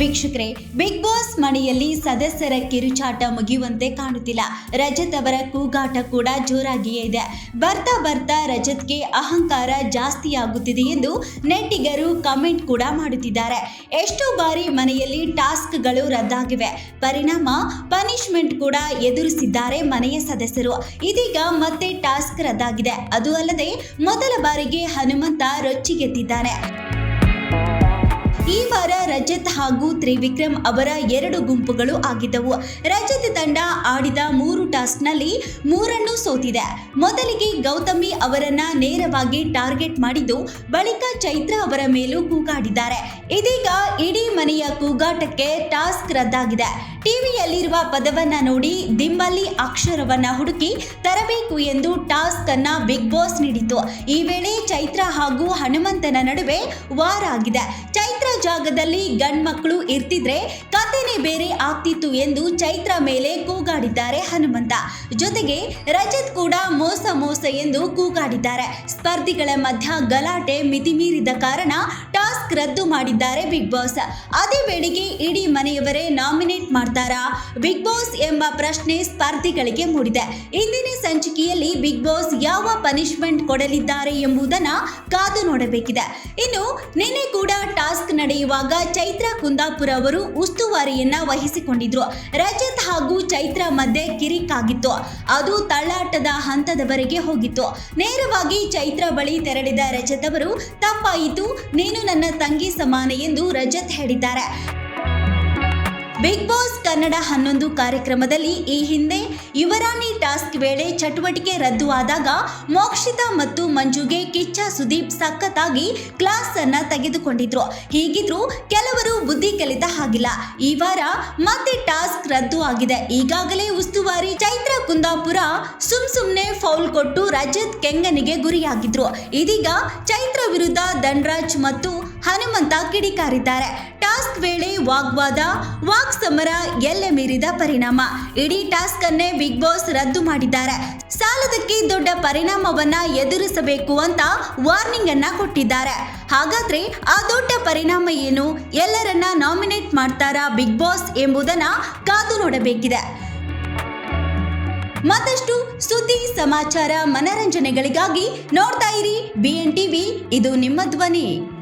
ವೀಕ್ಷಕರೇ big boss ಮನೆಯಲ್ಲಿ ಸದಸ್ಯರ ಕಿರುಚಾಟ ಮುಗಿಯುವಂತೆ ಕಾಣುತ್ತಿಲ್ಲ. ರಜತ್ ಅವರ ಕೂಗಾಟ ಕೂಡ ಜೋರಾಗಿಯೇ ಇದೆ. ಬರ್ತಾ ಬರ್ತಾ ರಜತ್ಗೆ ಅಹಂಕಾರ ಜಾಸ್ತಿಯಾಗುತ್ತಿದೆ ಎಂದು ನೆಟ್ಟಿಗರು ಕಮೆಂಟ್ ಕೂಡ ಮಾಡುತ್ತಿದ್ದಾರೆ. ಎಷ್ಟೋ ಬಾರಿ ಮನೆಯಲ್ಲಿ ಟಾಸ್ಕ್ಗಳು ರದ್ದಾಗಿವೆ. ಪರಿಣಾಮ, ಪನಿಷ್ಮೆಂಟ್ ಕೂಡ ಎದುರಿಸಿದ್ದಾರೆ ಮನೆಯ ಸದಸ್ಯರು. ಇದೀಗ ಮತ್ತೆ ಟಾಸ್ಕ್ ರದ್ದಾಗಿದೆ. ಅದು ಅಲ್ಲದೆ ಮೊದಲ ಬಾರಿಗೆ ಹನುಮಂತ ರೊಚ್ಚಿಗೆದ್ದಿದ್ದಾನೆ ಈ ವಾರ ರಜತ್ ಹಾಗೂ ತ್ರಿವಿಕ್ರಮ್ ಅವರ ಎರಡು ಗುಂಪುಗಳು ಆಗಿದ್ದವು. ರಜತ್ ತಂಡ ಆಡಿದ ಮೂರು ಟಾಸ್ಕ್ನಲ್ಲಿ ಮೂರನ್ನು ಸೋತಿದೆ. ಮೊದಲಿಗೆ ಗೌತಮಿ ಅವರನ್ನ ನೇರವಾಗಿ ಟಾರ್ಗೆಟ್ ಮಾಡಿದ್ದು, ಬಳಿಕ ಚೈತ್ರ ಅವರ ಮೇಲೂ ಕೂಗಾಡಿದ್ದಾರೆ. ಇದೀಗ ಇಡೀ ಮನೆಯ ಕೂಗಾಟಕ್ಕೆ ಟಾಸ್ಕ್ ರದ್ದಾಗಿದೆ. ಟಿವಿಯಲ್ಲಿರುವ ಪದವನ್ನ ನೋಡಿ ದಿಂಬಲ್ಲಿ ಅಕ್ಷರವನ್ನ ಹುಡುಕಿ ತರಬೇಕು ಎಂದು ಟಾಸ್ಕ್ ಅನ್ನ ಬಿಗ್ ಬಾಸ್ ನೀಡಿತು ಈ ವೇಳೆ ಚೈತ್ರ ಹಾಗೂ ಹನುಮಂತನ ನಡುವೆ ವಾರ ಆಗಿದೆ. ಜಾಗದಲ್ಲಿ ಗಂಡ್ಮಕ್ಳು ಇರ್ತಿದ್ರೆ ಕಥೆನೇ ಬೇರೆ ಆಗ್ತಿತ್ತು ಎಂದು ಚೈತ್ರ ಮೇಲೆ ಕೂಗಾಡಿದ್ದಾರೆ ಹನುಮಂತ. ಜೊತೆಗೆ ರಜತ್ ಕೂಡ ಮೋಸ ಮೋಸ ಎಂದು ಕೂಗಾಡಿದ್ದಾರೆ. ಸ್ಪರ್ಧಿಗಳ ಮಧ್ಯ ಗಲಾಟೆ ಮಿತಿಮೀರಿದ ಕಾರಣ ಟಾಸ್ಕ್ ರದ್ದು ಮಾಡಿದ್ದಾರೆ ಬಿಗ್ ಬಾಸ್. ಅದೇ ವೇಳೆಗೆ ಇಡೀ ಮನೆಯವರೇ ನಾಮಿನೇಟ್ ಮಾಡ್ತಾರಾ? ಬಿಗ್ ಬಾಸ್ ಎಂಬ ಪ್ರಶ್ನೆ ಸ್ಪರ್ಧಿಗಳಿಗೆ ಮೂಡಿದೆ. ಇಂದಿನ ಸಂಚಿಕೆಯಲ್ಲಿ ಬಿಗ್ ಬಾಸ್ ಯಾವ ಪನಿಷ್ಮೆಂಟ್ ಕೊಡಲಿದ್ದಾರೆ ಎಂಬುದನ್ನ ಕಾದು ನೋಡಬೇಕಿದೆ. ಇನ್ನು ನಿನ್ನೆ ಕೂಡ ಟಾಸ್ಕ್ ನಡೆಯುವಾಗ ಚೈತ್ರ ಕುಂದಾಪುರ ಅವರು ಉಸ್ತುವಾರಿಯನ್ನ ವಹಿಸಿಕೊಂಡಿದ್ರು. ರಜತ್ ಹಾಗೂ ಚೈತ್ರ ಮಧ್ಯೆ ಕಿರಿಕಾಗಿತ್ತು. ಅದು ತಳ್ಳಾಟದ ಹಂತದವರೆಗೆ ಹೋಗಿತ್ತು. ನೇರವಾಗಿ ಚೈತ್ರ ಬಳಿ ತೆರಳಿದ ರಜತ್ ಅವರು, ತಪ್ಪಾಯಿತು, ನೀನು ನನ್ನ ತಂಗಿ ಸಮಾನ ಎಂದು ರಜತ್ ಹೇಳಿದ್ದಾರೆ. ಬಿಗ್ ಬಾಸ್ ಕನ್ನಡ ಹನ್ನೊಂದು ಕಾರ್ಯಕ್ರಮದಲ್ಲಿ ಈ ಹಿಂದೆ ಯುವರಾಣಿ ಟಾಸ್ಕ್ ವೇಳೆ ಚಟುವಟಿಕೆ ರದ್ದು ಆದಾಗ ಮೋಕ್ಷಿತಾ ಮತ್ತು ಮಂಜುಗೆ ಕಿಚ್ಚ ಸುದೀಪ್ ಸಖತ್ತಾಗಿ ಕ್ಲಾಸ್ ಅನ್ನ ತೆಗೆದುಕೊಂಡಿದ್ರು. ಹೀಗಿದ್ರು ಕೆಲವರು ಬುದ್ಧಿ ಕಲಿತ ಹಾಗಿಲ್ಲ. ಈ ವಾರ ಮತ್ತೆ ಟಾಸ್ಕ್ ರದ್ದು ಆಗಿದೆ ಈಗಾಗಲೇ ಉಸ್ತುವಾರಿ ಚೈತ್ರ ಕುಂದಾಪುರ ಸುಮ್ ಸುಮ್ನೆ ಫೌಲ್ ಕೊಟ್ಟು ರಜತ್ ಕೆಂಗನಿಗೆ ಗುರಿಯಾಗಿದ್ರು. ಇದೀಗ ಚೈತ್ರ ವಿರುದ್ಧ ಧನ್ರಾಜ್ ಮತ್ತು ಹನುಮಂತ ಕಿಡಿಕಾರಿದ್ದಾರೆ. ಟಾಸ್ಕ್ ವೇಳೆ ವಾಗ್ವಾದ, ವಾಕ್ ಸಮರ, ಎಲ್ಲೆ ಮೀರಿದ ಪರಿಣಾಮ. ಇಡೀ ಟಾಸ್ಕ್ ಅನ್ನೇ ಬಿಗ್ ಬಾಸ್ ರದ್ದು ಮಾಡಿದ್ದಾರೆ. ಸಾಲದಕ್ಕೆ ದೊಡ್ಡ ಪರಿಣಾಮವನ್ನ ಎದುರಿಸಬೇಕು ಅಂತ ವಾರ್ನಿಂಗ್ ಅನ್ನ ಕೊಟ್ಟಿದ್ದಾರೆ. ಹಾಗಾದ್ರೆ ಆ ದೊಡ್ಡ ಪರಿಣಾಮ ಏನು? ಎಲ್ಲರನ್ನ ನಾಮಿನೇಟ್ ಮಾಡ್ತಾರಾ ಬಿಗ್ ಬಾಸ್ ಎಂಬುದನ್ನ ಕಾದು ನೋಡಬೇಕಿದೆ. ಮತ್ತಷ್ಟು ಸುದ್ದಿ, ಸಮಾಚಾರ, ಮನರಂಜನೆಗಳಿಗಾಗಿ ನೋಡ್ತಾ ಇರಿ. ಬಿಎನ್ ಟಿವಿ ಇದು ನಿಮ್ಮ ಧ್ವನಿ.